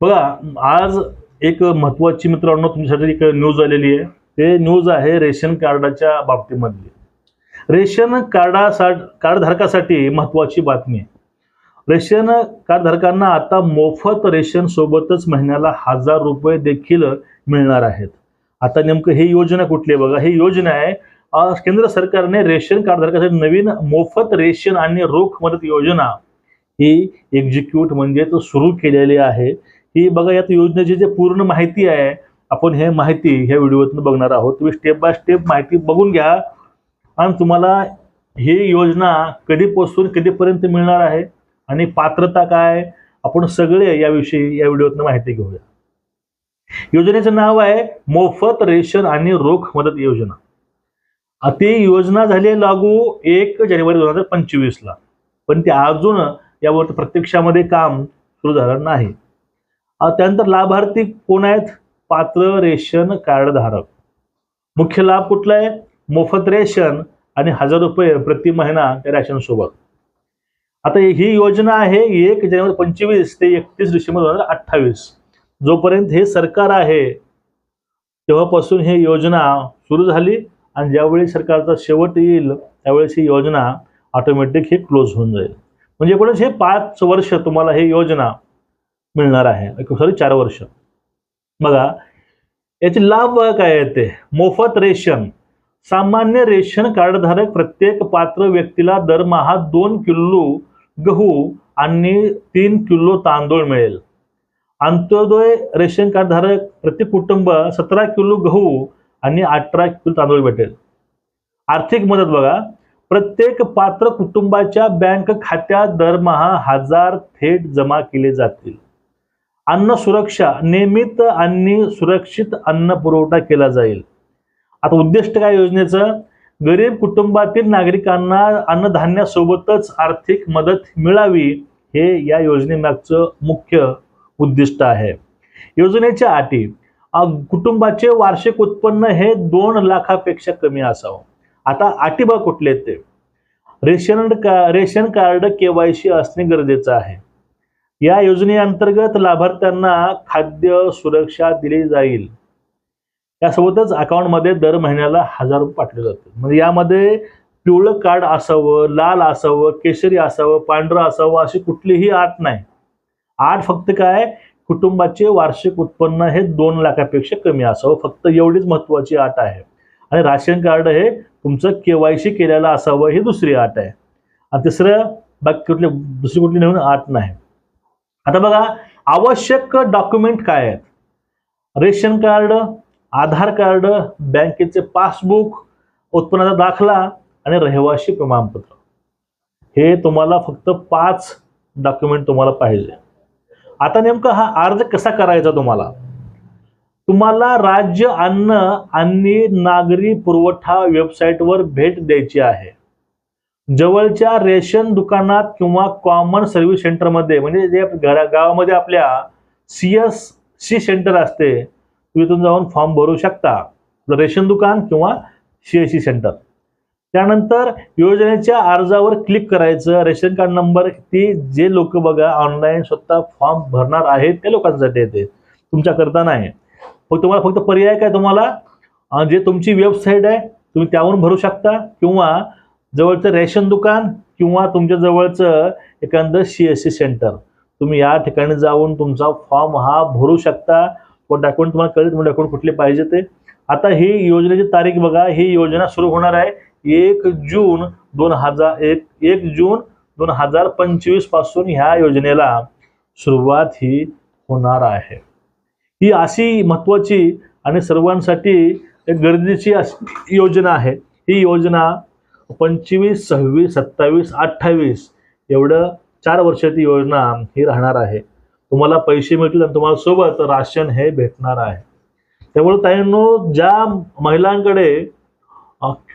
बघा आज एक महत्वाची मित्रांनो तुमच्यासाठी एक न्यूज आलेली आहे. ते न्यूज आहे रेशन कार्डाच्या बाबतीमधली. रेशन कार्डा कार्ड धारकासाठी महत्वाची बातमी आहे. रेशन कार्ड धारकांना आता मोफत रेशन सोबतच महिन्याला हजार रुपये देखील मिळणार आहेत. आता नेमकं ही योजना कुठली आहे? बघा ही योजना आहे केंद्र सरकारने रेशन कार्ड धारकासाठी नवीन मोफत रेशन आणि रोख मदत योजना ही एक्झिक्यूट म्हणजेच सुरू केलेली आहे. ही बघा यात योजनेची जे पूर्ण माहिती आहे आपण हे माहिती ह्या व्हिडिओतून बघणार आहोत. तुम्ही स्टेप बाय स्टेप माहिती बघून घ्या. आणि तुम्हाला ही योजना कधीपासून कधीपर्यंत मिळणार आहे आणि पात्रता काय आपण सगळे याविषयी या व्हिडिओतून माहिती घेऊया. योजनेचं नाव आहे मोफत रेशन आणि रोख मदत योजना. आ, ती योजना झाली लागू एक जानेवारी दोन हजार पंचवीसला. पण ती अजून यावर प्रत्यक्षामध्ये काम सुरू झालं नाही. त्यानंतर लाभार्थी कोण आहेत? पात्र रेशन कार्ड धारक. मुख्य लाभ कुठला आहे? मोफत रेशन आणि हजार रुपये प्रति महिना त्या रेशन सोबत. आता ही योजना आहे एक जानेवारी पंचवीस ते एकतीस डिसेंबर दोन हजार अठ्ठावीस. जोपर्यंत हे सरकार आहे तेव्हापासून ही योजना सुरू झाली आणि ज्यावेळी सरकारचा शेवट येईल त्यावेळेस ही योजना ऑटोमॅटिक हे क्लोज होऊन जाईल. म्हणजे एकूणच हे पाच वर्ष तुम्हाला ही योजना मिळणार आहे. सॉरी चार वर्ष. बघा याचे लाभ काय आहेत ते. मोफत रेशन. सामान्य रेशन कार्डधारक प्रत्येक पात्र व्यक्तीला दरमहा दोन किलो गहू आणि तीन किलो तांदूळ मिळेल. अंत्योदय रेशन कार्डधारक प्रत्येक कुटुंब सतरा किलो गहू आणि अठरा किलो तांदूळ भेटेल. आर्थिक मदत बघा. प्रत्येक पात्र कुटुंबाच्या बँक खात्यात दरमहा हजार थेट जमा केले जातील. अन्न सुरक्षा नियमित आणि सुरक्षित अन्न पुरवठा केला जाईल. आता उद्दिष्ट काय योजनेचं? गरीब कुटुंबातील नागरिकांना अन्नधान्यासोबतच आर्थिक मदत मिळावी हे या योजनेमागचं मुख्य उद्दिष्ट आहे. योजनेच्या अटी कुटुंबाचे वार्षिक उत्पन्न हे दोन लाखापेक्षा कमी असावं. आता अटी बघ कुठले ते. रेशन का रेशन कार्ड केवायसी असणे गरजेचं आहे. या योजनेअंतर्गत लाभार्थ्यांना खाद्य सुरक्षा दिली जाईल. यासोबतच अकाउंटमध्ये दर महिन्याला हजार रुपये पाठवले जातील. म्हणजे यामध्ये पिवळं कार्ड असावं लाल असावं केशरी असावं पांढरं असावं अशी कुठलीही आट नाही. आठ फक्त काय? कुटुंबाचे वार्षिक उत्पन्न हे दोन लाखापेक्षा कमी असावं. फक्त एवढीच महत्वाची आट आहे. आणि राशन कार्ड हे तुमचं केवायसी केलेलं असावं ही दुसरी आट आहे. आणि तिसरं बाकी कुठली दुसरी कुठली नवीन आट नाही. आता बघा आवश्यक डॉक्युमेंट काय आहेत? रेशन कार्ड आधार कार्ड बँकेचे पासबुक उत्पन्नाचा दाखला आणि रहिवासी प्रमाणपत्र. हे तुम्हाला फक्त पाच डॉक्युमेंट तुम्हाला पाहिजे. आता नेमका हा अर्ज कसा करायचा तुम्हाला? तुम्हाला राज्य अन्न आणि नागरी पुरवठा वेबसाईटवर भेट द्यायची आहे. जवळच्या रेशन दुकानात किंवा कॉमन सर्व्हिस सेंटरमध्ये म्हणजे जे घरा गावामध्ये आपल्या सी एस सी सेंटर असते तुम्ही इथून जाऊन फॉर्म भरू शकता. रेशन दुकान किंवा सी एस सी सेंटर त्यानंतर योजनेच्या अर्जावर क्लिक करायचं. रेशन कार्ड नंबर ती जे लोक बघा ऑनलाईन स्वतः फॉर्म भरणार आहेत त्या लोकांसाठी येते. तुमच्याकरता नाही. मग तुम्हाला फक्त पर्याय काय तुम्हाला? जे तुमची वेबसाईट आहे तुम्ही त्यावरून भरू शकता. किंवा जवळचं रेशन दुकान किंवा तुमच्या जवळचं एखादं सी एस सी सेंटर. तुम्ही या ठिकाणी जाऊन तुमचा फॉर्म हा भरू शकता. व डॉक्युमेंट तुम्हाला कळेल तुम्हाला डॉक्युमेंट कुठले पाहिजे ते. आता ही योजनेची तारीख बघा ही योजना सुरू होणार आहे एक जून दोन हजार एक एक जून दोन हजार पंचवीसपासून ह्या योजनेला सुरुवात ही होणार आहे. ही अशी महत्वाची आणि सर्वांसाठी एक गरजेची अशी योजना आहे. ही योजना पंचवीस सव्वीस सत्तावीस अठ्ठावीस एवढं चार वर्षाची योजना ही राहणार आहे. तुम्हाला पैसे मिळतील आणि तुम्हाला सोबत राशन हे भेटणार आहे. त्यामुळे ताईंनो ज्या महिलांकडे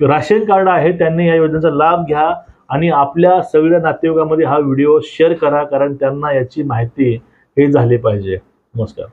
राशन कार्ड आहे त्यांनी या योजनेचा लाभ घ्या आणि आपल्या सगळ्या नातेवाईकामध्ये हा व्हिडिओ शेअर करा कारण त्यांना याची माहिती हे झाली पाहिजे. नमस्कार.